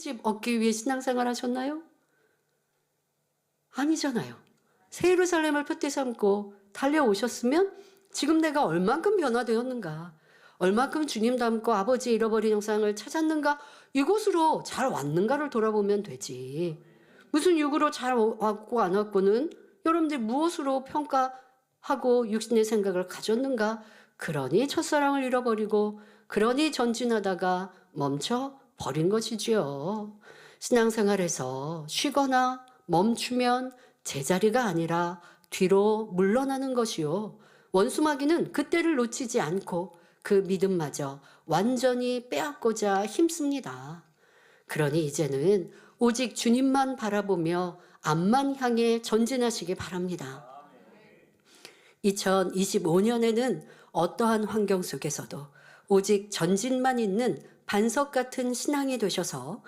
집 얻기 위해 신앙생활 하셨나요? 아니잖아요. 새 예루살렘을 표대 삼고 달려오셨으면 지금 내가 얼만큼 변화되었는가, 얼만큼 주님 닮고 아버지 잃어버린 형상을 찾았는가, 이곳으로 잘 왔는가를 돌아보면 되지. 무슨 육으로 잘 왔고 안 왔고는 여러분들이 무엇으로 평가하고 육신의 생각을 가졌는가? 그러니 첫사랑을 잃어버리고 그러니 전진하다가 멈춰 버린 것이지요. 신앙생활에서 쉬거나 멈추면 제자리가 아니라 뒤로 물러나는 것이요. 원수마귀는 그때를 놓치지 않고 그 믿음마저 완전히 빼앗고자 힘씁니다. 그러니 이제는 오직 주님만 바라보며 앞만 향해 전진하시기 바랍니다. 2025년에는 어떠한 환경 속에서도 오직 전진만 있는 반석 같은 신앙이 되셔서